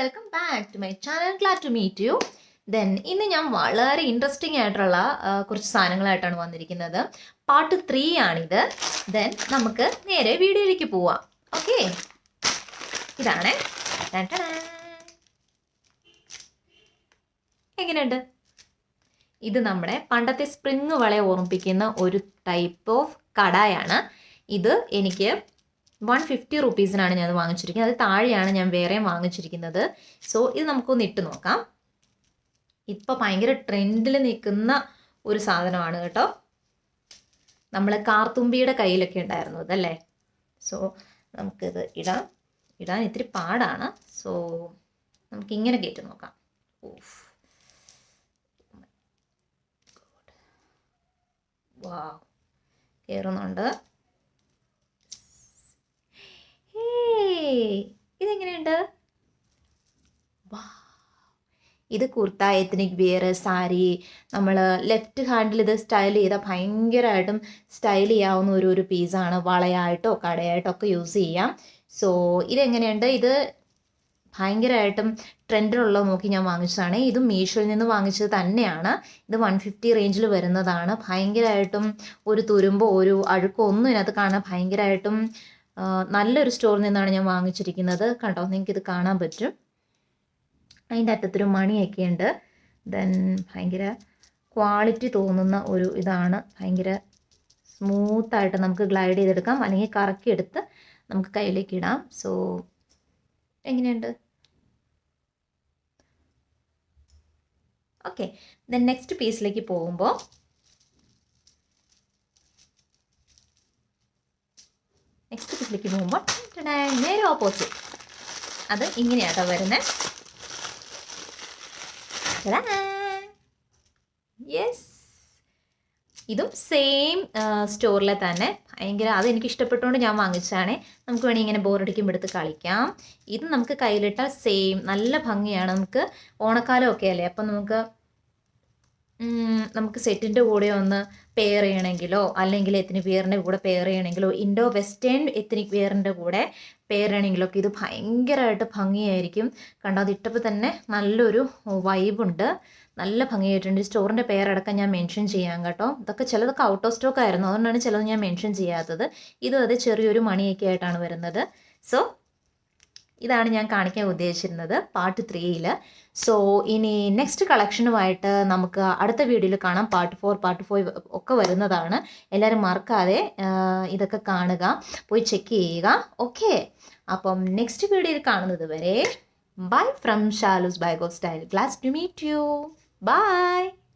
Welcome back to my channel glad to meet you then ഇന്ന് ഞാൻ വളരെ interesting ആയിട്ടുള്ള കുറച്ച് സാധനങ്ങളായിട്ടാണ് വന്നിരിക്കുന്നത്. പാർട്ട് ത്രീ ആണിത്. ദെൻ നമുക്ക് നേരെ വീഡിയോയിലേക്ക് പോവാം. ഓക്കെ ഇതാണ്. എങ്ങനെയുണ്ട്? ഇത് നമ്മുടെ പണ്ടത്തെ സ്പ്രിങ് വളയെ ഓർമ്മിപ്പിക്കുന്ന ഒരു ടൈപ്പ് ഓഫ് കടായാണ്. ഇത് എനിക്ക് വൺ ഫിഫ്റ്റി റുപ്പീസിനാണ് ഞാൻ വാങ്ങിച്ചിരിക്കുന്നത്. അത് താഴെയാണ് ഞാൻ വേറെയും വാങ്ങിച്ചിരിക്കുന്നത്. സോ ഇത് നമുക്കൊന്ന് ഇട്ട് നോക്കാം. ഇപ്പം ഭയങ്കര ട്രെൻഡിൽ നിൽക്കുന്ന ഒരു സാധനമാണ് കേട്ടോ. നമ്മൾ കാർത്തുമ്പിയുടെ കയ്യിലൊക്കെ ഉണ്ടായിരുന്നു ഇതല്ലേ? സോ നമുക്കിത് ഇടാം. ഇടാൻ ഇത്തിരി പാടാണ്. സോ നമുക്കിങ്ങനെ കയറ്റി നോക്കാം. ഓഫ് വാ കയറുന്നുണ്ട് ഇതെങ്ങനെയുണ്ട്? വാ. ഇത് കുർത്ത എത്നിക് വിയർ സാരി നമ്മൾ ലെഫ്റ്റ് ഹാൻഡിൽ ഇത് സ്റ്റൈൽ ചെയ്താൽ ഭയങ്കരമായിട്ടും സ്റ്റൈൽ ചെയ്യാവുന്ന ഒരു ഒരു പീസാണ് വളയായിട്ടോ കടയായിട്ടോ ഒക്കെ യൂസ് ചെയ്യാം. സോ ഇതെങ്ങനെയുണ്ട്? ഇത് ഭയങ്കരമായിട്ടും ട്രെൻഡിലുള്ളത് നോക്കി ഞാൻ വാങ്ങിച്ചതാണ്. ഇത് മീഷോയിൽ നിന്ന് വാങ്ങിച്ചത് തന്നെയാണ്. ഇത് വൺ ഫിഫ്റ്റി റേഞ്ചിൽ വരുന്നതാണ്. ഭയങ്കരമായിട്ടും ഒരു തുരുമ്പോ ഒരു അഴുക്കോ ഒന്നും ഇതിനകത്ത് കാണാൻ ഭയങ്കരമായിട്ടും നല്ലൊരു സ്റ്റോറിൽ നിന്നാണ് ഞാൻ വാങ്ങിച്ചിരിക്കുന്നത്. കണ്ടോ? ഇത് കാണാൻ പറ്റും. അതിന്റെ അറ്റത്തൊരു മണിയൊക്കെ ഉണ്ട്. ദെൻ ഭയങ്കര ക്വാളിറ്റി തോന്നുന്ന ഒരു ഇതാണ്. ഭയങ്കര സ്മൂത്തായിട്ട് നമുക്ക് ഗ്ലൈഡ് ചെയ്തെടുക്കാം. അല്ലെങ്കിൽ കറക്കിയെടുത്ത് നമുക്ക് കയ്യിലേക്ക് ഇടാം. സോ എങ്ങനെയുണ്ട്? ഓക്കെ ദെൻ നെക്സ്റ്റ് പീസിലേക്ക് പോകുമ്പോൾ നെക്സ്റ്റ് പീസിലേക്ക് പോകുമ്പോൾ നേരെ ഓപ്പോസിറ്റ് അത് ഇങ്ങനെയാട്ടോ വരുന്നത് യെസ് ഇതും സെയിം സ്റ്റോറിലെ തന്നെ. ഭയങ്കര അത് എനിക്ക് ഇഷ്ടപ്പെട്ടുകൊണ്ട് ഞാൻ വാങ്ങിച്ചതാണ്. നമുക്ക് വേണമെങ്കിൽ ഇങ്ങനെ ബോറടിക്കുമ്പോൾ എടുത്ത് കളിക്കാം. ഇത് നമുക്ക് കയ്യിലിട്ടാൽ സെയിം നല്ല ഭംഗിയാണ്. നമുക്ക് ഓണക്കാലം ഒക്കെ അല്ലേ? അപ്പം നമുക്ക് നമുക്ക് സെറ്റിന്റെ കൂടെ ഒന്ന് പെയർ ചെയ്യണമെങ്കിലോ അല്ലെങ്കിൽ എത്നിക് വിയറിന്റെ കൂടെ പെയർ ചെയ്യണമെങ്കിലോ ഇൻഡോ വെസ്റ്റേൺ എത്തിനിക് വിയറിന്റെ കൂടെ പെയർ ചെയ്യണമെങ്കിലോ ഒക്കെ ഇത് ഭയങ്കരമായിട്ട് ഭംഗിയായിരിക്കും. കണ്ടോ അത് ഇട്ടപ്പോൾ തന്നെ നല്ലൊരു വൈബുണ്ട് നല്ല ഭംഗിയായിട്ടുണ്ട്. സ്റ്റോറിന്റെ പേരടക്കം ഞാൻ മെൻഷൻ ചെയ്യാം കേട്ടോ. ഇതൊക്കെ ചിലതൊക്കെ ഔട്ട് ഓഫ് സ്റ്റോക്ക് ആയിരുന്നു. അതുകൊണ്ടാണ് ചിലത് ഞാൻ മെൻഷൻ ചെയ്യാത്തത്. ഇതും അത് ചെറിയൊരു മണിയൊക്കെ ആയിട്ടാണ് വരുന്നത്. സോ ഇതാണ് ഞാൻ കാണിക്കാൻ ഉദ്ദേശിച്ചിരുന്നത് പാർട്ട് ത്രീയിൽ സോ ഇനി നെക്സ്റ്റ് കളക്ഷനുമായിട്ട് നമുക്ക് അടുത്ത വീഡിയോയിൽ കാണാം. പാർട്ട് ഫോർ പാർട്ട് ഫൈവ് ഒക്കെ വരുന്നതാണ്. എല്ലാവരും മറക്കാതെ ഇതൊക്കെ കാണുക പോയി ചെക്ക് ചെയ്യുക. ഓക്കെ അപ്പം നെക്സ്റ്റ് വീഡിയോയിൽ കാണുന്നത് വരെ bye from Shaloo's bag of style class to meet you bye